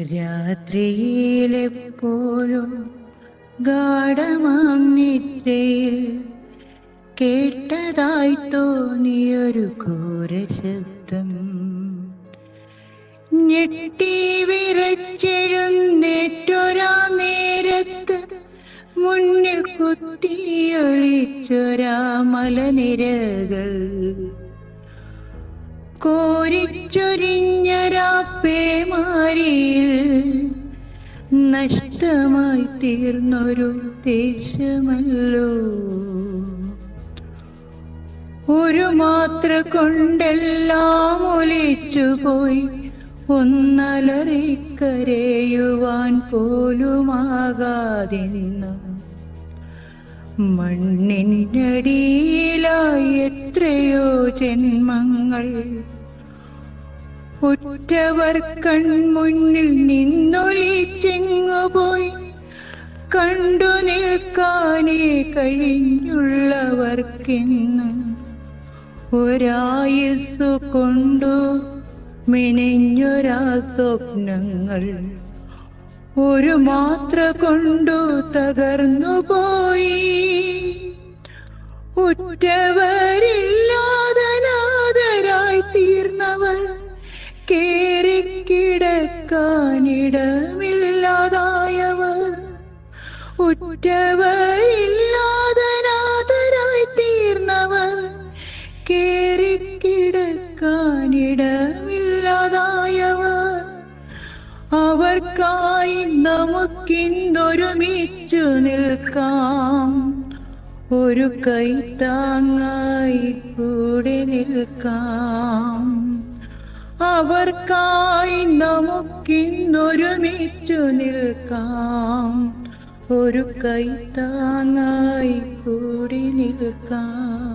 രാത്രിയിലെപ്പോഴും ഗാഠമാം നിദ്രയിൽ കേട്ടതായി തോന്നിയൊരു ഘോര ശബ്ദം ഞെട്ടി വിറച്ചെഴുന്നേറ്റൊരാ നേരത്ത് മുന്നിൽ കുത്തിയൊളിച്ചൊരാ മലനിരകൾ. കോരിച്ചൊരിഞ്ഞൊരാപ്പേമാരിയിൽ നഷ്ടമായി തീർന്നൊരു ദേശമല്ലോ. ഒരു മാത്ര കൊണ്ടെല്ലാം ഒലിച്ചുപോയി ഒന്നലറിക്കരയുവാൻ പോലുമാകാതിന്നു മണ്ണിനടിയിലായി എത്രയോ ജന്മങ്ങൾ ഉറ്റവർ കൺമുന്നിൽ നിന്നൊലിച്ചെങ്ങുപോയി കണ്ടു നിൽക്കാനേ കഴിഞ്ഞുള്ളവർക്കിന്ന് ഒരായുസ്സു കൊണ്ടു മെനിഞ്ഞൊരാ സ്വപ്നങ്ങൾ ഒരു മാത്ര കൊണ്ടു തകർന്നു പോയി ഉറ്റവരില്ലാതനാഥരായി ഉറ്റവരില്ലാതനാഥരായി തീർന്നവർ കേറിക്കിടക്കാനിടമില്ലാതായവർ അവർക്കായി നമുക്കിന്നൊരുമിച്ചു നിൽക്കാം. ഒരു കൈത്താങ്ങായി കൂടെ നിൽക്കാം. അവർക്കായി നമുക്കിന്നൊരുമിച്ചു നിൽക്കാം. ഒരു കൈത്താങ്ങായി കൂടി നിൽക്കാം.